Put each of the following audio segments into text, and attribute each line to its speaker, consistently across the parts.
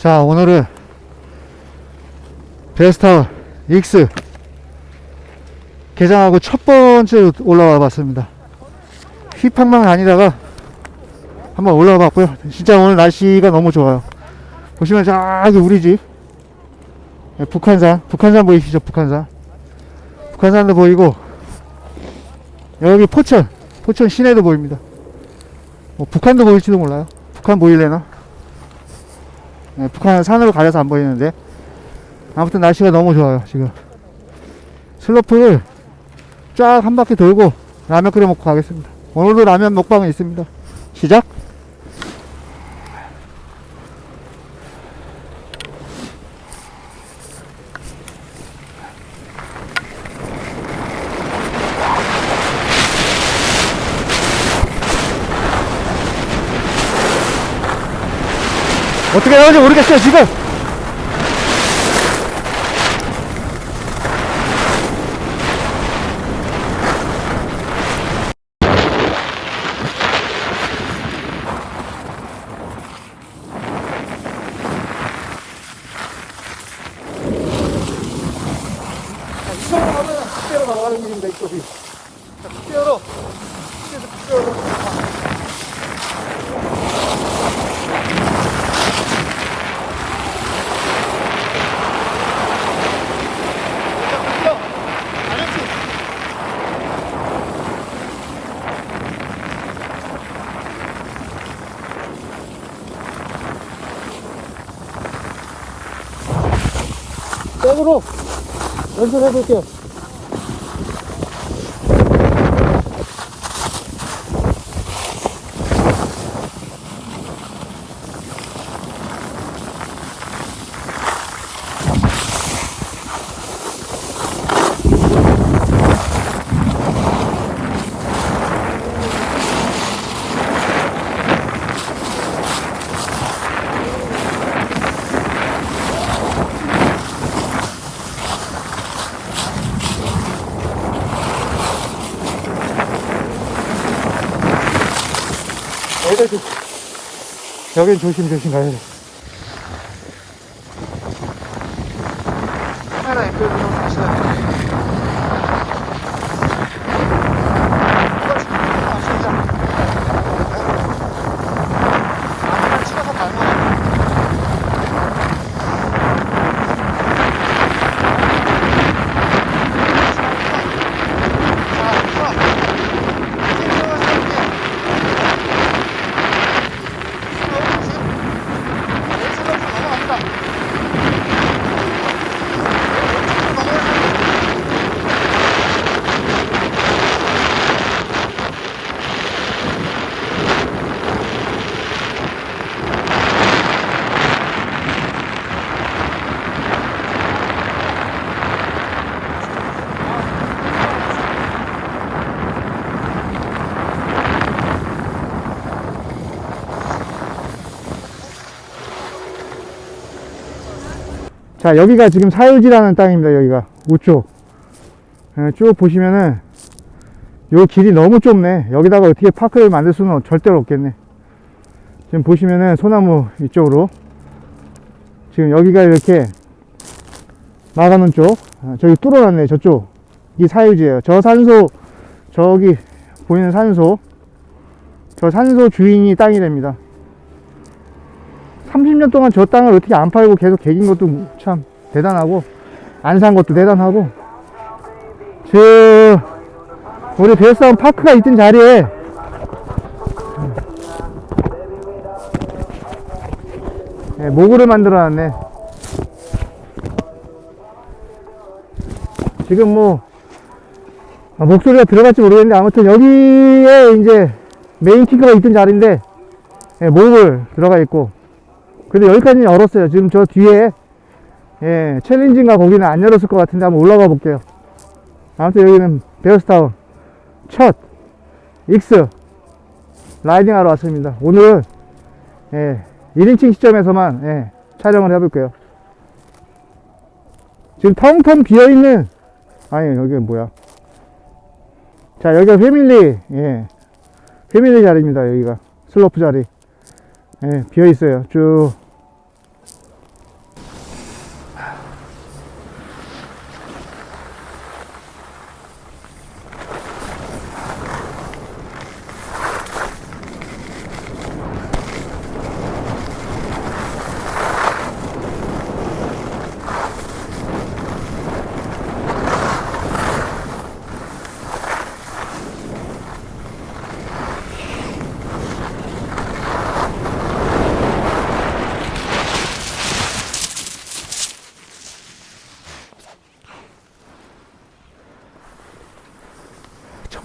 Speaker 1: 자 오늘은 베스타 X 개장하고 첫 번째 올라와 봤습니다. 휘팡만 다니다가 한번 올라와 봤고요. 진짜 오늘 날씨가 너무 좋아요. 보시면 저기 우리 집 네, 북한산 북한산 보이시죠? 북한산. 북한산도 보이고 여기 포천 포천 시내도 보입니다. 뭐 북한도 보일지도 몰라요. 북한 보일래나 네, 북한 산으로 가려서 안 보이는데. 아무튼 날씨가 너무 좋아요 지금. 슬로프를 쫙 한 바퀴 돌고 라면 끓여 먹고 가겠습니다. 오늘도 라면 먹방은 있습니다. 시작 어떻게 나올지 모르겠어요 지금. 이쪽으로 가면 그대로 자 그대로 그대로 그대로 백으로 연습해 볼게요. 여긴 조심 조심 가야 돼. 카메라 앵글 좀 다시다. 자 여기가 지금 사유지라는 땅입니다 여기가. 우쪽 예, 쭉 보시면은 요 길이 너무 좁네. 여기다가 어떻게 파크를 만들 수는 절대로 없겠네. 지금 보시면은 소나무 이쪽으로 지금 여기가 이렇게 막아놓은 쪽. 아, 저기 뚫어놨네 저쪽. 이 사유지예요. 저 산소 저기 보이는 산소. 저 산소 주인이 땅이 됩니다 30년 동안 저 땅을 어떻게 안 팔고 계속 개긴 것도 참 대단하고 안 산 것도 대단하고. 저 우리 베스트한 파크가 있던 자리에 네, 모구를 만들어 놨네. 지금 뭐 아, 목소리가 들어갈지 모르겠는데 아무튼 여기에 이제 메인 킹크가 있던 자리인데 예, 목을 들어가 있고 근데 여기까지는 열었어요. 지금 저 뒤에 예, 챌린지인가 거기는 안 열었을 것 같은데 한번 올라가 볼게요. 아무튼 여기는 베어스타운 첫 익스 라이딩 하러 왔습니다. 오늘 예, 1인칭 시점에서만 예, 촬영을 해볼게요. 지금 텅텅 비어있는 아니 여기는 뭐야 자 여기가 패밀리 예, 패밀리 자리입니다 여기가 슬로프 자리 예, 비어 있어요. 쭉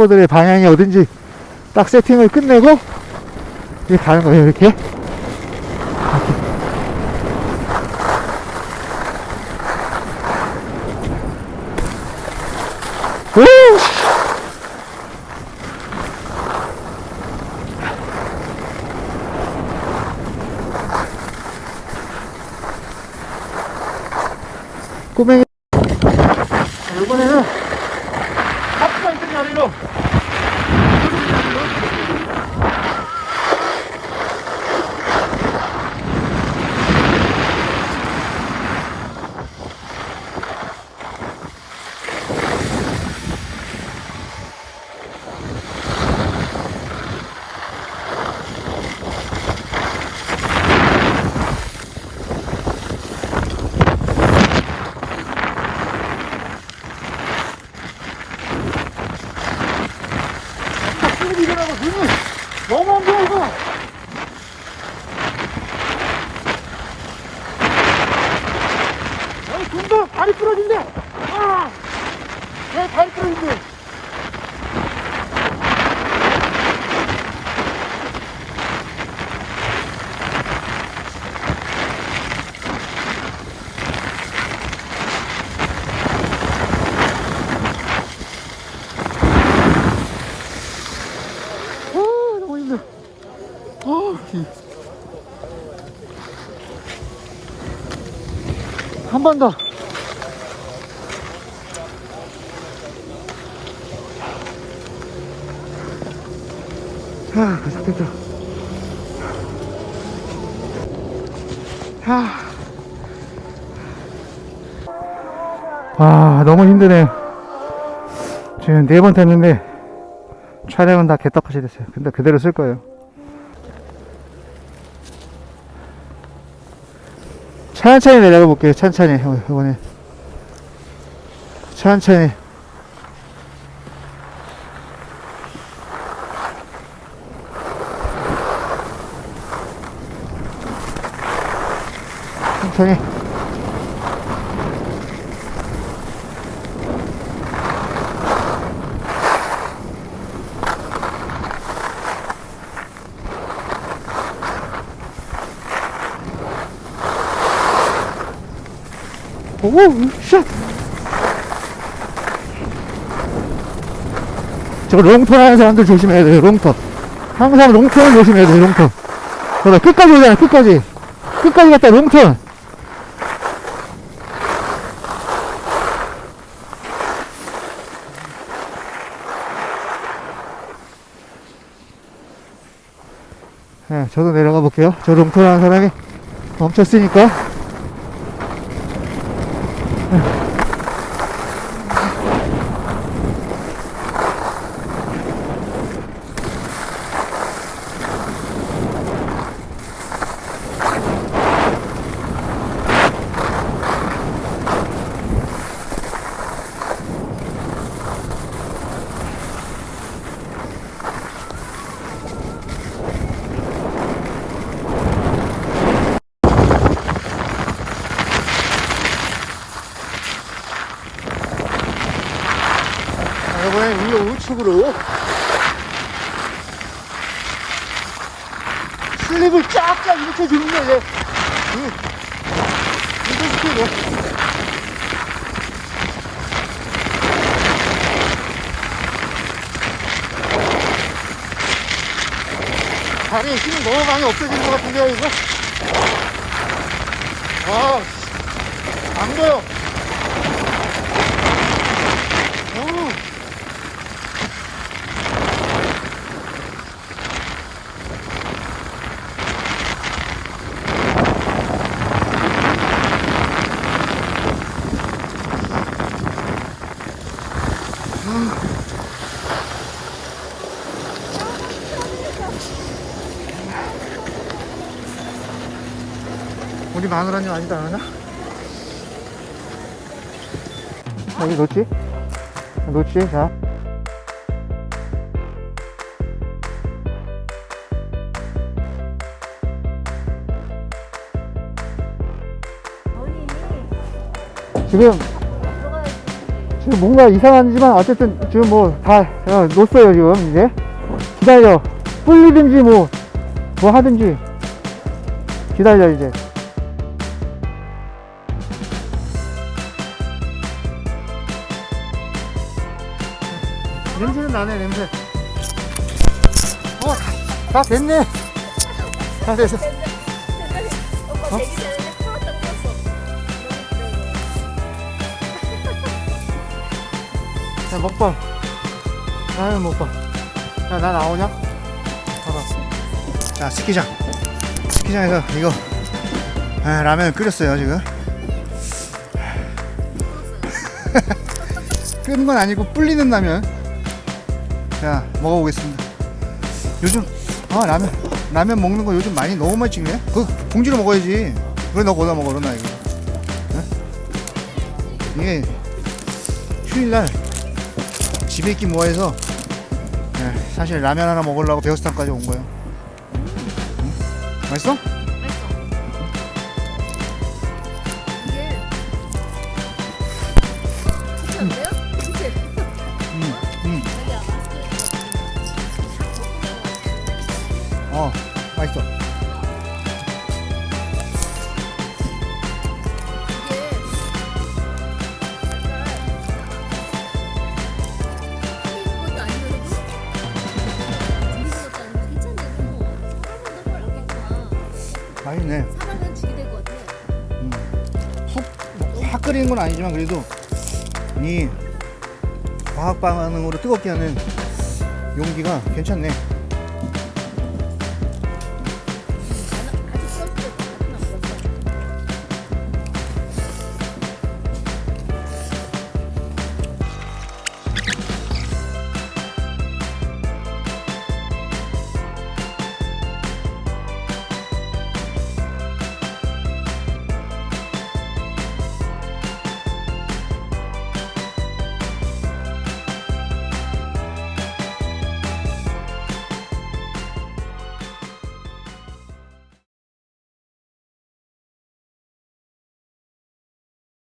Speaker 1: 초보들의 방향이 어딘지 딱 세팅을 끝내고 이렇게 가는 거예요 이렇게 이렇게. 오! 꼬맹이 이번에는 하프가 있는 자리로 지금 일어나고 눈이 너무 안 보이고 아니 눈도 발이 부러진대 아! 왜 발이 부러진대 아 너무 힘들어 한 번 더. 아, 도착했다. 아. 와, 너무 힘드네. 지금 네 번 탔는데, 촬영은 다 개떡같이 됐어요. 근데 그대로 쓸 거예요. 천천히 내려가 볼게요. 천천히 어, 이번에 천천히. 천천히. 오, 샷! 저거 롱턴 하는 사람들 조심해야 돼요, 롱턴. 항상 롱턴을 조심해야 돼요, 롱턴. 저거 끝까지 오잖아, 끝까지. 끝까지 갔다 롱턴. 네, 저도 내려가 볼게요. 저 롱턴 하는 사람이 멈췄으니까. 자, 이번엔 위로 우측으로 슬립을 쫙쫙 이렇게 주는 거예요. 이거 시키고. 다리에 힘이 너무 많이 없어지는 것 같은데요, 이거? 아, 안 보여. 리 마누라님 아니다 않나? 여기 놓지? 놓지? 자. 지금. 지금 뭔가 이상하지만 어쨌든 지금 뭐 다 놓았어요 지금 이제 기다려 불리든지 뭐 뭐 하든지 기다려 이제 나네 냄새. 어 다 됐네. 다 됐어.
Speaker 2: 풀었어.
Speaker 1: 자 먹방 라면 먹방 야나 나오냐? 봐봐. 자 스키장. 스키장에서 이거 아, 라면 끓였어요 지금. 끓는 건 아니고 불리는 라면 자 먹어보겠습니다 요즘 아 라면 라면 먹는 거 요즘 많이 너무 많이 찍네 그 봉지로 먹어야지 왜 너 거기다 먹어 나 이거 어? 이게 휴일날 집에 있기 뭐해서 네, 사실 라면 하나 먹으려고 베어스탄까지 온 거예요 응? 맛있어? 네.
Speaker 2: 사람은 죽이 될것 같아.
Speaker 1: 확 끓이는 건 아니지만 그래도 이 과학 반응으로 뜨겁게 하는 용기가 괜찮네